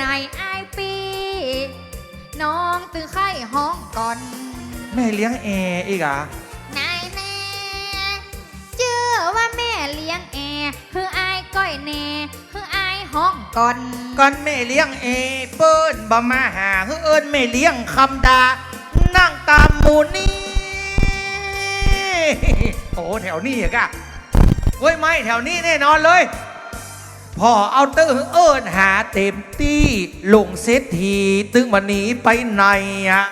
ในไอายปี น้องตื่นไข่ห้องก่อน แม่เลี้ยงแอร์อีกอะนายแน่เชื่อว่าแม่เลี้ยงแอร์คืออายก้อยแน่คืออายห้องก่อน ก่อนแม่เลี้ยงแอร์เปิ้นบ่มาหาเฮือเอิ้นแม่เลี้ยงคำดา นั่งตามหมูนี่ โอ้แถวนี้อะกะเว้ยไม่แถวนี้แน่นอนเลย พอเอาเตอร์เอิญหาเต็มที่ลงเซตทีตึงมันหนีไปไหนอะ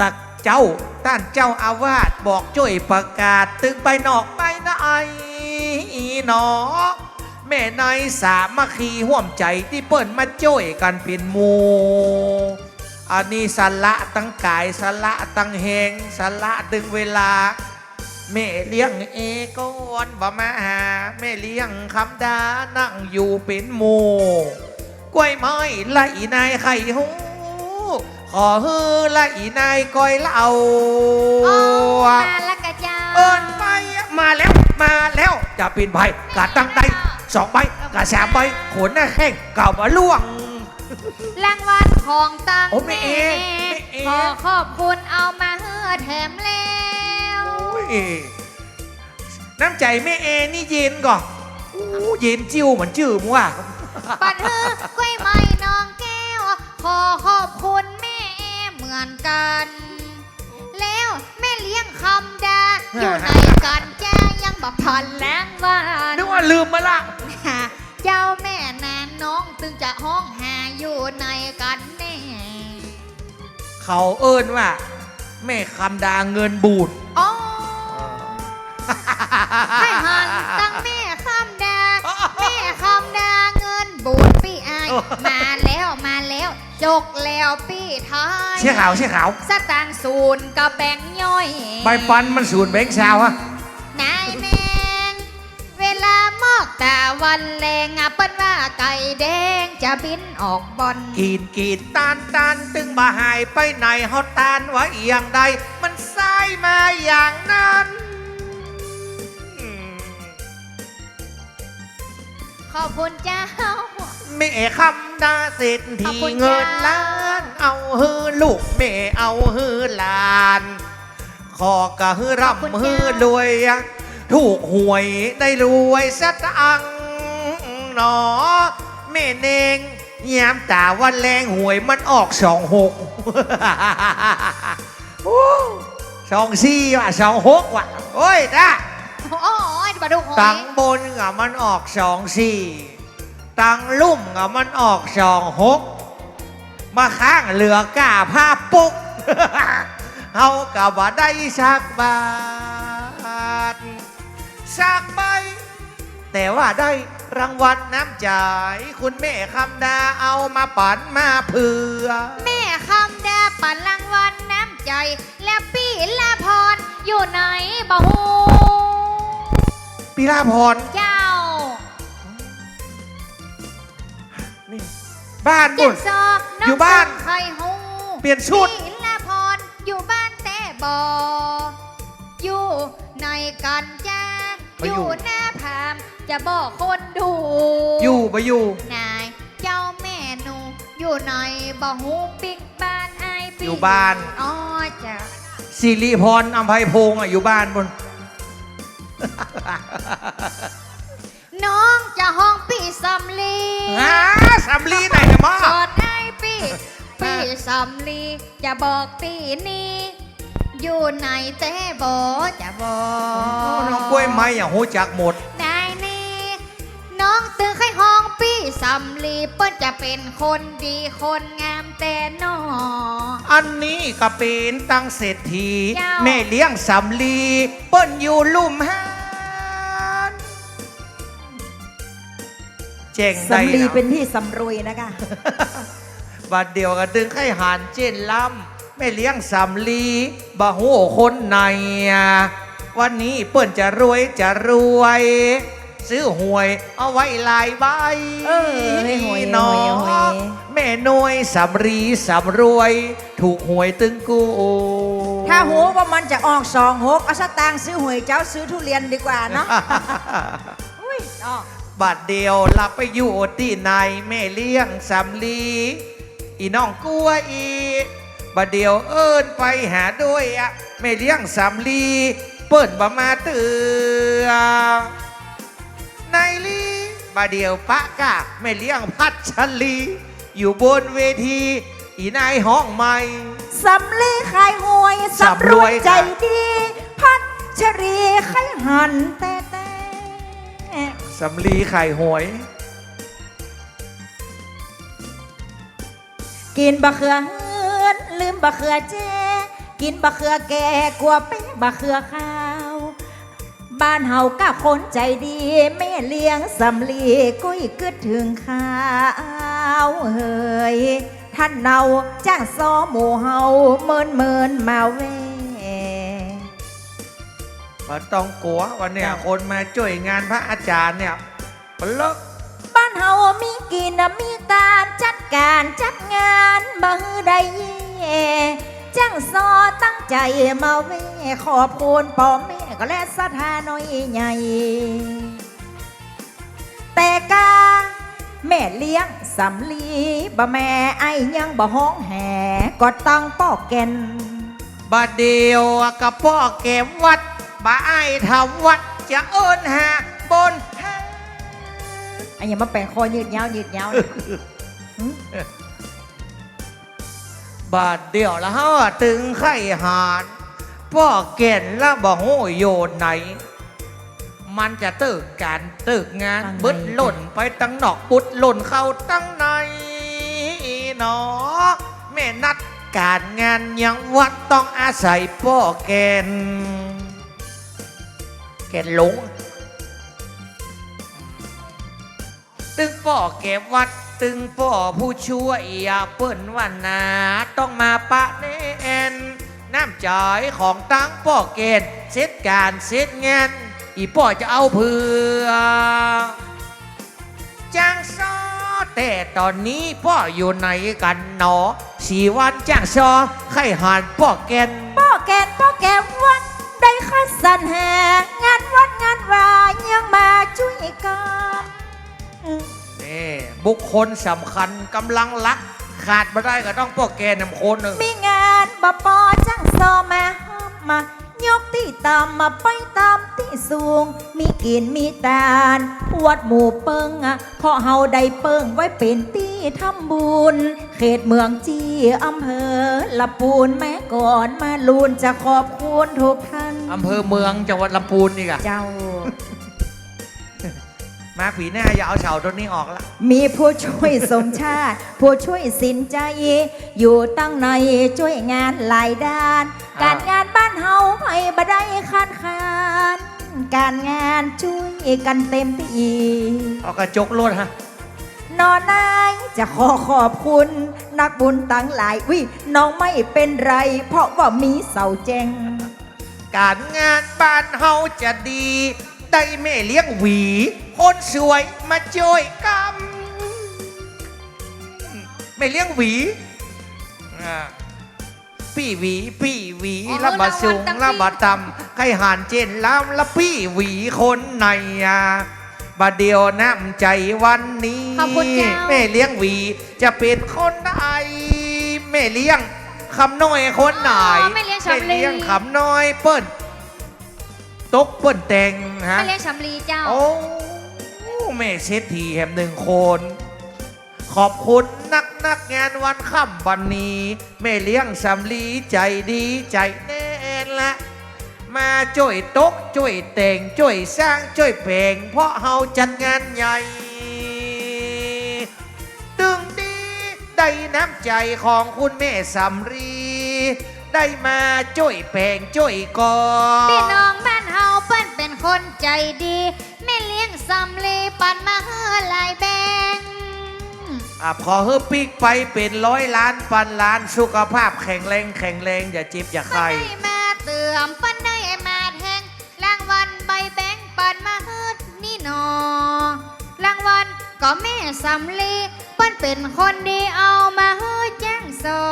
ตักเจ้าต้านเจ้าอาวาสบอกช่วยประกาศ ตึงไปนอกไปนะไอ้หนอ แม่นายสามัคคีห่วมใจที่เปิ้นมาช่วยกันเป็นหมูอันนี้สละตั้งกายสละตั้งแหงสละตึงเวลา แม่เลี้ยงเอก้อนบ่มาหาแม่เลี้ยงคำดานั่งอยู่เป็นหมู่กล้วยไม้ไล่นายไข่หูขอฮือไล่นายก้อยเหล่าโอ้มาละกะเจ้าเอินไปมาแล้วมาแล้วจะเป็นใบกะตั้งใดสองใบกะสามใบขนหน้าแข้งเก่ามาล่วงรางวัลของตังโอ้แม่เอแม่เอขอขอบคุณเอามาเฮือแถมแล้ว โอ้ยน้ำใจแม่เอนี่เย็นก่อนโอ้เย็นจิ้วเหมือนจืดมั้งว่ะปัดเฮือกล้วยไม้น้องแก้ว ขอขอบคุณแม่เอเหมือนกัน แล้วแม่เลี้ยงคำดาอยู่ในกันจ้ายังบัพันแรงวานนึกว่าลืมมาละเจ้าแม่นานน้องตึงจะห้องหาอยู่ในกันแน่ เขาเอิ้นว่า แม่คำดาเงินบูดอ๋อ ให้หันตั้งแม่คำดา แม่คำดาเงินบูดพี่อาย มาแล้วมาแล้ว จกแล้วพี่ท้ายเชี่ยขาวเชี่ยขาวสตางค์ศูนย์กับแบงค์ย่อยใบฟันมันสูนแบงค์ชาวฮะนายแมง เวลามอกตาวันแรงอะเปิ้นว่าไก่แดงจะบินออกบอลกีดกีดตานตานตึงมาหายไปไหนเขาตานไว้อย่างใดมันสายมาอย่างนั้น ขอบคุณเจ้า แม่คำดาเศรษขอบฐีคุณเงินจ้า ล้าน เอาฮือลูกแม่เอาฮือหลาน ขอกะฮือขอบคุณร่ำฮือจ้ารวย ถูกหวยได้รวยสตังค์หนอแม่เนงยามตาวันแรงหวยมันออกสองหกสองสี่ว่ะสองหกว่ะ โอ้ยนะโอ้ยบาดุกหอยตังบนอะมันออกสองสี่ตังลุ่มอะมันออกสองหกมาข้างเหลือกล้าผ้าปุกเฮากับว่าได้สักบาทสักใบแต่ว่าได้รางวัลน้ำใจคุณแม่คำดาเอามาปั่นมาเผื่อ แม่คำดาปั่นรางวัลน้ำใจ และปีละพรอยู่ไหนบ่ฮู ปีลาพร เจ้านี่ บ้านเจ็บุบญซอกน้องอยู่บ้านใครฮูเปลี่ยนชุดปีละพรอยู่บ้านแต่บ่อยู่ในกันจ้าไปออยู่ ยู่หน้าพามจะบอกคนดู อยู่ไปอยู่ นายเจ้าแม่หนู อยู่ในบ่ฮูปิกบ้านไอายปีอยู่บ้าน อ๋อจ้ะสิริพรอัมภัยพงษ์อะอยู่บ้านบน น้องจะห้องปีสำลีหาสำลีไหนเนี่ยมากอดไอายปีปีสำลีจะบอกปีนี้ อยู่ในแต่บ่จะบอกน้องกล้วยไม้อย่างหูจักหมดนายนี่น้องตื่นไข้ห้องปีสำลีเปิ้นจะเป็นคนดีคนงามแต่นออันนี้ก็เป็นตังเศรษฐีเจ้าแม่เลี้ยงสำลีเปิ้นอยู่ลุ่มฮา เจ๋งได้สำลีนะเป็นที่สำรวยนะคะบัดเดียวก็ดึงไข่หานเจนล้ำแม่เลี้ยงสำลีบ่หูคนในอะวันนี้เปิ้นจะรวยจะรวย ซื้อหวยเอาไว้หลายใบเออให้หวยหนอให้หวย แม่น้อยสำรีสำรวย ถูกหวยตึงกูถ้าหูว่ามันจะออกสองหกเอาสตางค์ซื้อหวยเจ้าซื้อทุเรียนดีกว่าเนาะอุ้ยอ๋อ บัดเดียวหลับไปอยู่ที่ไหนแม่เลี้ยงสำลี อีน้องกลัวอีบัดเดียวเอิ้นไปหาด้วยอะแม่เลี้ยงสำลี เปิดบามาเตือนายลีบัดเดียวปะกะแม่เลี้ยงพัชลี อยู่บนเวที อีนายห้องใหม่สำลีขายหวยสำรวยใจดี พัชรีขายหันแต่แต่ สำลีไข่หวย กินบะเขือเฮือนลืมบะเขือแจกินบะเขือแก่กลัวเป็นบะเขือขาว บ้านเฮาก็คนใจดีแม่เลี้ยงสำลีกุ้ยกึดถึงข้าวเฮยท่านเนาจ้างซอหมูเฮาเมินเมินมาเว มันต้องกลัววันเนี่ยคนมาช่วยงานพระอาจารย์เนี่ยมันเลิกบ้านเฮามีกินน่ะมีการจัดการจัดงานบ่ฮือใดเย่จ้างซอตั้งใจมาเวขอบคุณพ่อแม่ก็และสถาน้อยใหญ่ แต่กาแม่เลี้ยงสำลีบ่แม่ไอ้ยังบ่ห้องแห่ก็ตั้งป้อแก่นบาดเดียวกับพ่อเก็บวัด บ่ไอ้ายทำวัดจะเอิ้นหาบนหาไอ้ยังมาแปลงคอยืดยาวยืดยาวบาดเดียวแล้วฮะตึงไข่หานพ่อเก่นแล้วบอกโหโยนไหน มันจะตึกการตึกงานตั้งในบึดหล่นไปตั้งนอกปุดหล่นเข้าตั้งในหนอแม่นัดการงานยังวัดต้องอาศัยพ่อแกน แกนหลง ตึงป่อเก็บวัด ตึงป่อผู้ช่วยอย่าเปิ้นวันนา ต้องมาปะเนนน้ำใจของตั้งป่อเกณฑ์เสร็จการเสร็จงานอีป่อจะเอาเพื่อจ้างซอแต่ตอนนี้ป่ออยู่ไหนกันหนอสี่วันจ้างซอไข่หานป่อแกนป้อแก่นป้อแก่วัดได้คัดสรรแหง ยังมาช่วยกันนี่บุคคลสำคัญกำลังรัก ขาดไม่ได้ก็ต้องป่อแกนนำคนหนึ่งมีงานบปอจังซอมาห้ามมายกที่ตามมาไปตามที่สูง มีกินมีตาลวัดหมู่เปิงอะเพราะเฮาได้เปิงไว้เป็นที่ทำบุญ เขตเมืองจีอำเภอละปูนแม่ก่อนมาลูนจะขอบคุณทุกท่านอำเภอเมืองจังหวัดลำพูนนี่กะเจ้า มาผีหน้าอย่าเอาเฉาต้นนี้ออกละมีผู้ช่วยสมชาติ ผู้ช่วยสินใจ อยู่ตั้งในช่วยงานหลายด้าน การงานบ้านเฮาให้บ่ได้ขาดขานการงานช่วยกันเต็มที่เอากระจกรถฮะนอนนายจะขอขอบคุณ นักบุญตั้งหลายวิน้องไม่เป็นไร เพราะว่ามีเสาแจงการงานบ้านเฮาจะดี ได้แม่เลี้ยงหวีค นสวยมาช่วยกันแม่เลี้ยงหวีอ่าพี่หวีพี่หวีอ๋อละบาสูงรางวัลตั้งละบาตำใครหานเจนล้ำละพี่หวีคนในอะบาเดียวน้ำใจวันนี้ขอบคุณเจ้า แม่เลี้ยงหวีจะเป็นคนใดแม่เลี้ยงคำน้อยคนไหนอ๋อแม่เลี้ยงชำลี แม่เลี้ยงคำน้อยเปิ้นตกเปิ้นแต่งฮะ ไม่เลี้ยงชำลีเจ้า โอ้ แม่เศรษฐีแห่งหนึ่งคน ขอบคุณนักนักงานวันค่ำวันนี้ แม่เลี้ยงสำลีใจดีใจแน่นละมาช่วยตกช่วยแต่งช่วยสร้างช่วยเพลง เพราะเฮาจัดงานใหญ่ตึงดีได้น้ำใจของคุณแม่สำรี ได้มาช่วยแปลงช่วยกอพี่น้องบ้านเฮาเปิ้นเป็นคนใจดี สำลีปันมาเฮือหลายแบงอะพอเฮือปีกไปเป็นร้อยล้านพันล้านสุขภาพแข็งแรงแข็งแรงอย่าเจ็บอย่าไข้ปันได้มาเตื่อมปันได้มาแทงรางวัลใบแบงค์ปันมาเฮือนี่หนอรางวัลก็แม่สำลีเปิ้นเป็นคนดีเอามาเฮือแจ้งสอ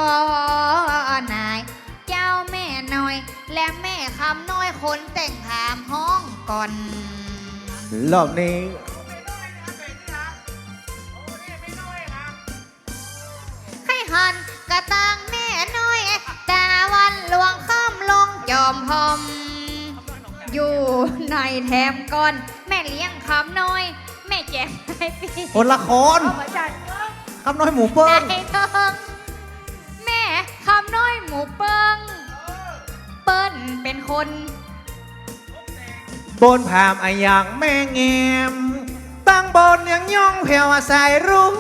นาย เจ้าแม่น้อย และแม่คำน้อยคนแต่งถามห้องก่อน รอบนี้ ไข่หันกระตังแม่น้อย แต่วันหลวงข้ามลงยอมพอม อยู่ในแถมก่อน แม่เลี้ยงคำน้อย แม่แจกให้พี่คนละครคำน้อยหมูเปิ้งไอ้เถิงแม่คำน้อยหมูเปิ้งเปิ้นเป็นคน บนผามอะอย่างแม่แงม ตั้งบนยังย่องแผ่วสายรุ้ง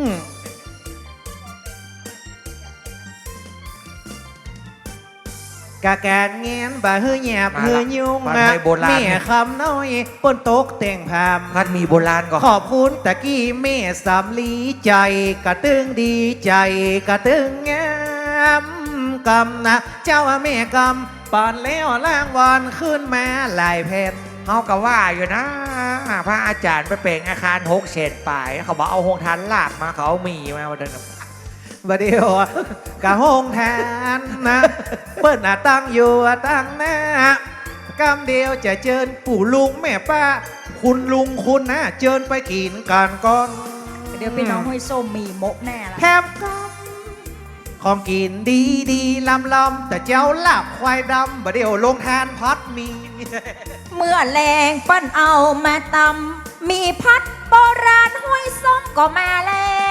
อืมกะแกนเงียนบ่เฮือแยบมาละเฮือยุ่งมาไทยโบราณแม่คำน้อยปนตกแต่งผามพัดมีโบราณก่อนขอบคุณตะกี้แม่สำลีใจกระตึงดีใจกระตึงงามกำนะเจ้าว่าแม่กำ ปานแล้วล่างวันขึ้นมาหลายแผ่นเขาก็ว่าอยู่นะพระอาจารย์ไปเปล่งอาคารหกเศษปลายเขาบอกเอาหงทันลาบมาเขาเอามีมาวันเดินบดเดียวกะห้องแทนนะเปิ้นน่ะตั้งอยู่ตั้งหน้ากำเดียวจะเจิญปู่ลุงแม่ป้า คุณลุงคุณนะเจิญไปกินกันก่อน เดี๋ยวพี่น้องห้วยส้มมีมกแน่ละแถมก็ ของกินดีดีลำลำแต่เจ้าลาบควายดำบดเดียวลงทานพัดมี เมื่อแรงปั้นเอามาตำมีพัดโบราณห้วยส้มก็มาแล้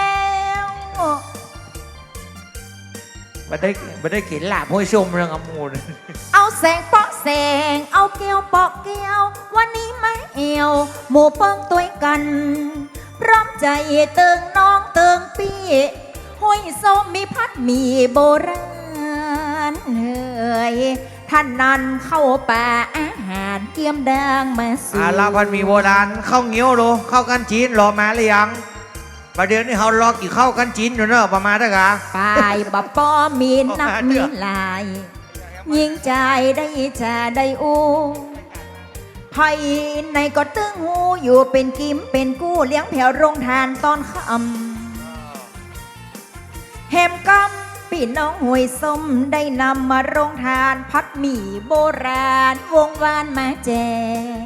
วมาได้มาได้กินลาบห้วยชมเรื่องอมูลเอาแสงเปาะแสง เอาแก้วเปาะแก้ววันนี้ไม่เอว หมูเปิ้งตัวกัน พร้อมใจเติงน้องเติงปี ห้วยส้มมีพัดมีโบราณเฮ้ยท่านนั้นเข้าป่าอาหารเกียมดังมาสู่อ่าลาบพันมีโบราณข้าวเงี้ยวโลข้าวกันจีนรอมาหรือยังประเดี๋ยวนี้เขารอกี่ข้าวกันจีนอยู่เนอะประมาณเท่าไหร่ปลายบะป้อมีนักอ๋อมีเดี๋ยวลาย ยิงใจได้จะได้อู้ไผ่ในก็ตึงหูอยู่เป็นกิมเป็นกู้เลี้ยงแผ่วโรงทานตอนค่ำ แหมกำพี่น้องหวยส้มได้นำมาโรงทานพัดหมี่โบราณ วงวานมาแจ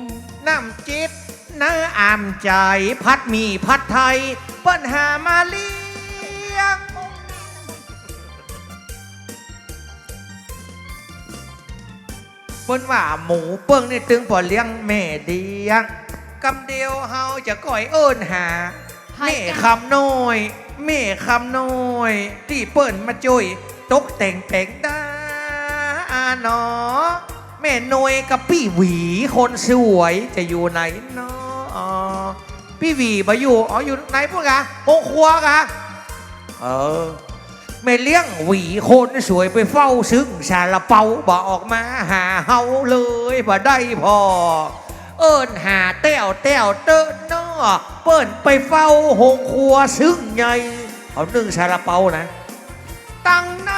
กน้ำจิตน้าอามใจ พัดมีพัดไทย เปิ้นหามาเลี้ยง เปิ้นว่าหมูเปิ้งนี่ตึงปอเลี้ยงแม่เดียงกำเดียวเฮาจะก่อยเอิ้นหาให้แม่กันคำน้อย แม่คำน้อย ที่เปิ้นมาจุยตกแต่งแปลงตาหนอ แม่นวยกับพี่หวีคนสวยจะอยู่ไหนเนาะพี่หวีมาอยู่อ๋ออยู่ไหนพวกกะโองครัวกะเออแม่เลี้ยงหวีคนสวยไปเฝ้าซึ่งชาลาเปาบ่ออกมาหาเฮาเลยบ่ได้พอ เอิ้นหาแต้วแต้วเตอะเนาะ เปิ้นไปเฝ้าหงครัวซึ่งใหญ่เอานึ่งชาลาเปานะ ตั้งใน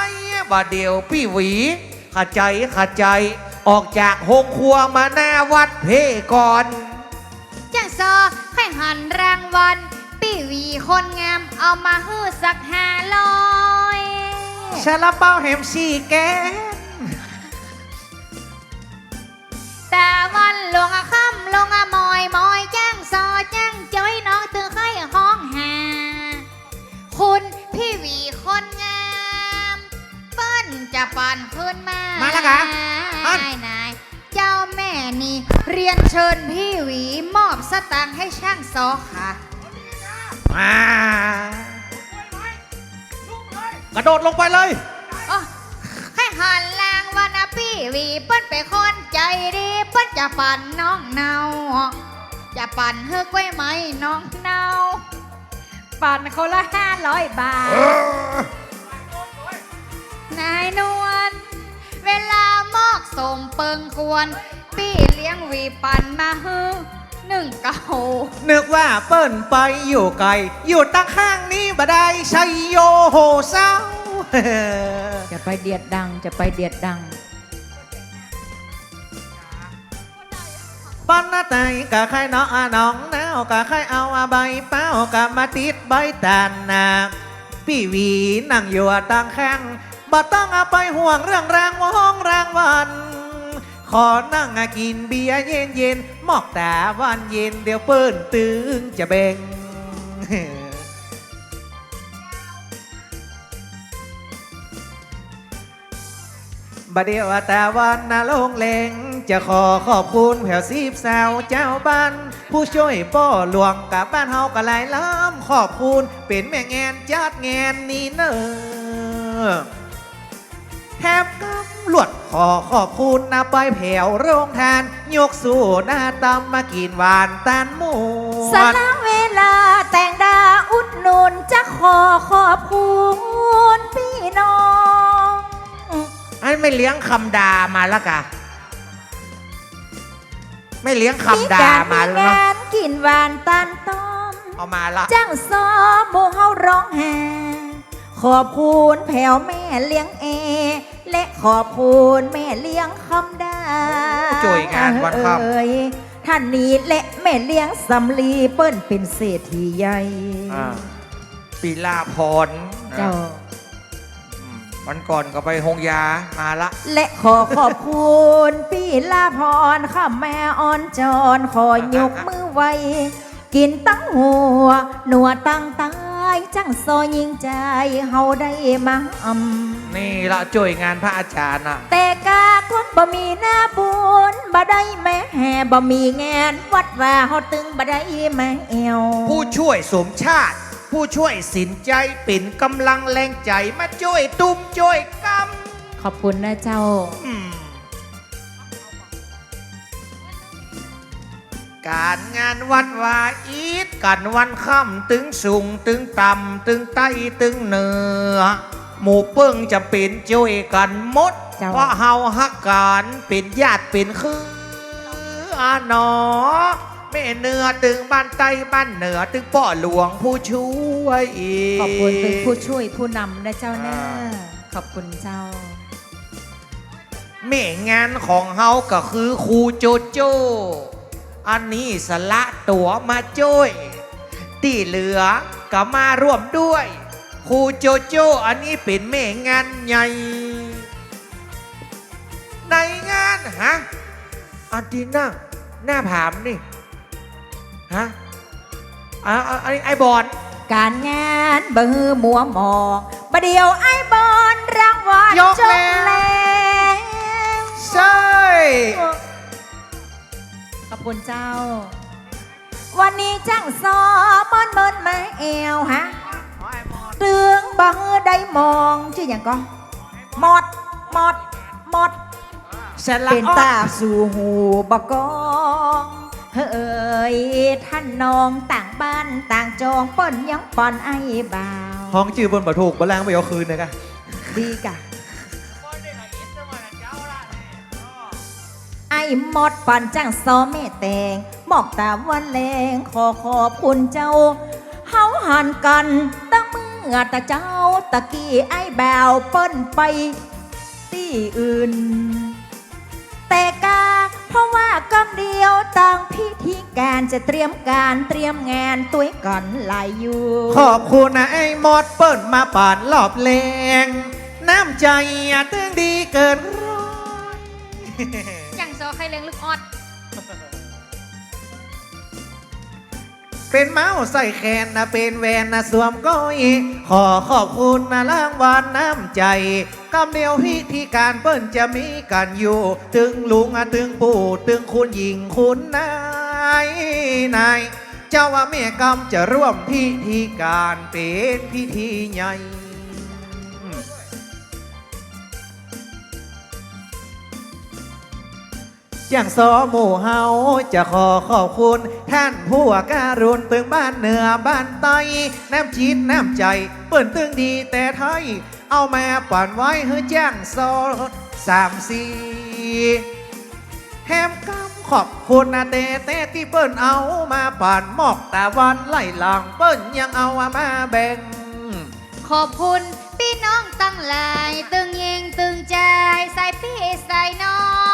บาเดียวพี่หวีขาใจขาใจออกจากหงครัวมาหน้าวัดเพก่อนจังซอให้หันรางวัลปีหวีคนงามเอามาฮื้อสักห้าร้อยชาลาเป้าแฮมซีแกน มามาแล้วกะอันนายเจ้าแม่นี่เรียนเชิญพี่หวีมอบสตังค์ให้ช่างซอค่ะมากระโดดลงไปเลย อ๋อให้หันลางวันนะพี่หวีเปิ้นเป็นคนใจดีเปิ้นจะปั่นน้องเนาจะปั่นเฮือกไว้ไหมน้องเนาปั่นคนละห้าร้อยบาท นายนวล เวลามอกสมเปิงควรพี่เลี้ยงหวีปั่นมาฮือหนึ่งเก่านึกว่าเปิ้นไปอยู่ไกล อยู่ตั้งข้างนี้บ่ได้ชัยโยโหเศร้า จะไปเดียดดังจะไปเดียดดังปันหน้าไตกะใครเนาะอะน้องแนวกะใครเอาอะใบเป้ากะมาติดใบตานนาพี่หวีนั่งอยู่ตั้งข้าง บ่ต้องเอาไปห่วงเรื่องแรงวงแรงวันขอนั่งกินเบียร์เย็นเย็นมอกแต่วันเย็นเดี๋ยวเปิ้นตึงจะเบ่งบเดียวแต่วันนาลงเลงจะขอขอบคุณแผวซีบแซวเจ้าบ้าน ผู้ช่วยป้อหลวงกับบ้านเฮากะหลายล้ำขอบคุณเป็นแม่งานจัดงานนี้เนอะ แถมกำลวดขอขอบคุณนะไปแผ่วโรงทาน ยกสู่หน้าตำมากินหวานตานหมูสละเวลาแต่งดาอุดหนุนจะขอขอบคุณพี่น้องไอ้ไม่เลี้ยงคำดามาแล้วกะ ไม่เลี้ยงคำดามาแล้วมีเนาะงานกินหวานตันต้อมเอามาละจ้างซอหมูเฮาร้องแห่ขอบคุณแผ่วแม่เลี้ยงเอและ ขอบคุณแม่เลี้ยงคำดาจ่วยงานวันค่ำ เอ้ยท่านนี้และแม่เลี้ยงสำลีเปิ้นเป็นเศรษฐีใหญ่ อ่าปีลาพรเจ้า อืมวันก่อนก็ไปหงยามาละ และขอขอบคุณพี่ลาพรข้าแม่อ่อนจอนขอยกมือไว้ กินตั้งหัว หนัวตั้งตา ยจังซอยยิงใจเฮาได้มาอำนี่ละจ่วยงานพระอาจารย์น่ะ แต่กาคนบ่มีหน้าบุญบ่ได้แม่แห่บ่มีงานวัดว่าเฮาตึงบ่ได้แม่เอวผู้ช่วยสมชาติ ผู้ช่วยสินใจเป็นกำลังแรงใจมาช่วยตุ้มช่วยกขอบคุณนะเจ้าำอืม การงานวัดวาอีดกันวันค่ำตึงสูงตึงต่ำตึงใต้ตึงเหนือ หมู่เปิ้งจะเป็นช่วยกันหมด เจ้า เพราะเฮาฮักกันเป็นญาติเป็นคืออาหนอแม่เหนือตึงบ้านใต้บ้านเหนือ ตึงป่อหลวงผู้ช่วยอีกขอบคุณเป็นผู้ช่วยผู้นำนะเจ้าหน้าอ่าขอบคุณเจ้า แม่งานของเฮาก็คือครูโจโจ อันนี้สละตัวมาจ้วยที่เหลือก็มาร่วมด้วยครูโจโจอันนี้เป็นแม่งานใหญ่ ในงานฮะอันที่นั่งหน้าผามนี่ฮะอ่าอันนี้ไอบอลการงานเบือมัวหมองประเดียวไอ้บอลรางวัลยกจบแล้วแล้วใช่ ขอบคุณเจ้า วันนี้จ้างซอมอนเมินมาเอวฮะเตืองบังได้มองชื่ออย่างก็หมดหมดหมดสละเป็นอ้อตาสู่หูบกองเฮ้ยท่านน้องต่างบ้านต่างจองเปิ้นยังปอนไอ้บ่าวห้องจือบนบ่ถูกบ่แรงไปเอาคืนนะกะดีกะ หมดปันจังซอแม่แตงหมอกตาวันแรงขอขอบคุณเจ้าเฮาหันกันตั้งเมื่อตาเจ้าตะกี้ไอ้แบวเปิ้นไปที่อื่น แต่กาเพราะว่ากำเดียวต่างพิธีการจะเตรียมการเตรียมงานตัวก่อนหลายอยู่ ขอบคุณนะไอ้มอดเปิ้นมาปาดรอบแรงน้ำใจอะตึงดีเกินร้อย อย่างโซใครเล้งลูกออด เป็นเมาส์ใส่แขนนะเป็นแวนนะสวมก้อยขอขอบคุณนะรางวัลน้ำใจกำเดียวพิธีการเปิ้นจะมีกันอยู่ตึงลุงอะตึงปู่ตึงคุณหญิงคุณนายนายเจ้าว่าแม่กำจะร่วมพิธีการเป็นพิธีใหญ่ อย่างสอหมู่เฮาจะขอขอบคุณ ท่านผู้การุณตึงบ้านเหนือบ้านใต้น้ำจิตน้ำใจเปิ่นตึงดีแต่ไทย เอาแมาปั่นไว้ให้แจ้งซอสามสี่แฮมกำขอบคุณนะเตเตที่เปิ้นเอามาปั่นหมอกตะวันไล่หลังเปิ้นยังเอามาแบ่ง ขอบคุณพี่น้องตั้งหลาย ตึงยิงตึงใจใส่พี่ใส่น้อง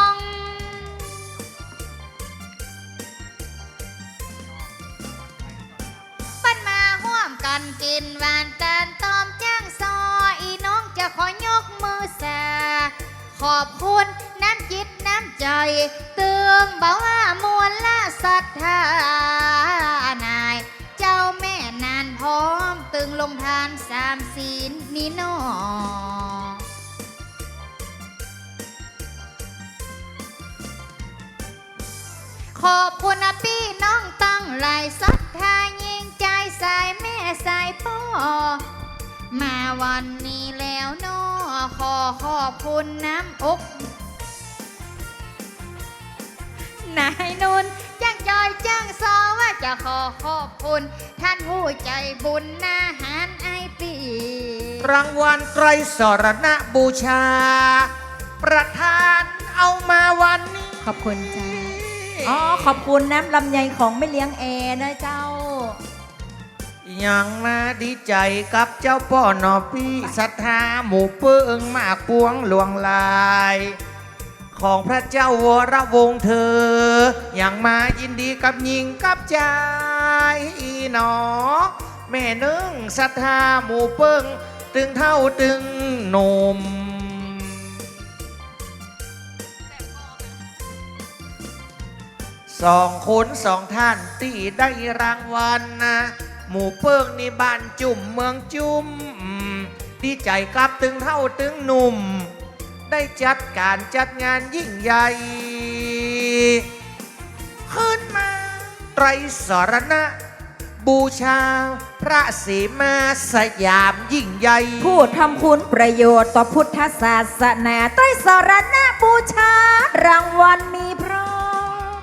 กันกินหวานตาลตอมจ้างซออีน้องจะขอยกมือแสขอบคุณน้ำจิตน้ำใจ เตืองเบาว่ามวลละศรัทธานาย เจ้าแม่นานพร้อม ตึงลงทานสามศีลนี่นอขอบคุณพี่น้องตั้งหลายซัก สายพ่อมาวันนี้แล้วเนอขอขอบคุณน้ำอกนายนุนจ้างจอยจ้างซอว่าจะขอขอบคุณ ท่านผู้ใจบุญนาหารไอปีรางวัลไตรสรณบูชา ประธานเอามาวันนี้ ขอบคุณจ้าอ๋อ ขอบคุณน้ำลำไยของไม่เลี้ยงแอร์นะเจ้า ยังมาดีใจกับเจ้าป่อนอพี่ศรัทธาหมู่เปิ้งมากปวงหลวงลาย ของพระเจ้าวรวงเธอ ยังมายินดีกับหญิงกับใจอีหนอ แม่นึงศรัทธาหมู่เปิ้งตึงเท่าตึงหนมสองคนสองท่านที่ได้รางวัลนะ หมู่เปิ้งนี่บ้านจุ่มเมืองจุ่มดีใจกับตึงเท่าตึงหนุ่ม ได้จัดการจัดงานยิ่งใหญ่ ขึ้นมาไตรสรณะ บูชา พระศรีมาสยามยิ่งใหญ่ ผู้ทำคุณประโยชน์ต่อพุทธศาสนาไตรสรณะบูชา รางวัลมีพร้อม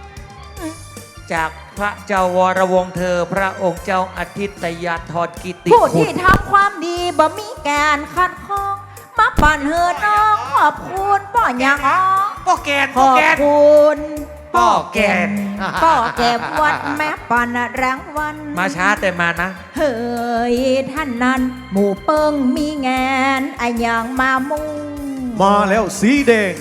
จาก พระเจ้าวรวงศ์เธอ พระองค์เจ้าอาทิตยาธรกิติผู้คุที่ณทำความดีบ่มีการขัดข้อง มาปั่นเฮือน้องขอบคุณป่อยังอ๋อป้อแกนขป้ออบแกน คุณป้อแกนป่อแก่วัดแม่ปันรางวัลมาช้าแต่มานะ เฮ้ยท่านนั้น หมู่เปิงมีงานอะอย่างมามุ่งมาแล้วสีแดง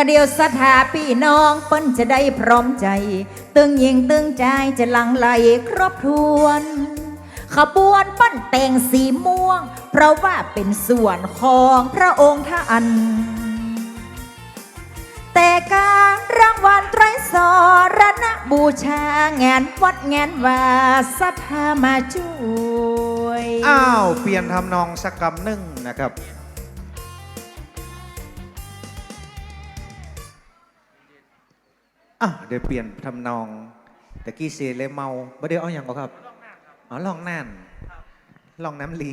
กระเดียวสถาพี่น้องเปิ้นจะได้พร้อมใจ ตึงยิงตึงใจจะหลังไหลครบทวนขบวนปั้นแต่งสีม่วง เพราะว่าเป็นส่วนของพระองค์ท่าน แต่การรางวัลไตรสรณบูชางานวัดงานวาสถามาช่วย อ้าว เปลี่ยนทำนองสักกำหนึ่งนะครับ อะเดี๋ยวเปลี่ยนทำนองตะกี้เซเลเมาบ่ได้เอาอย่างก็ครับอ๋อลองนั่นลองน้ำลี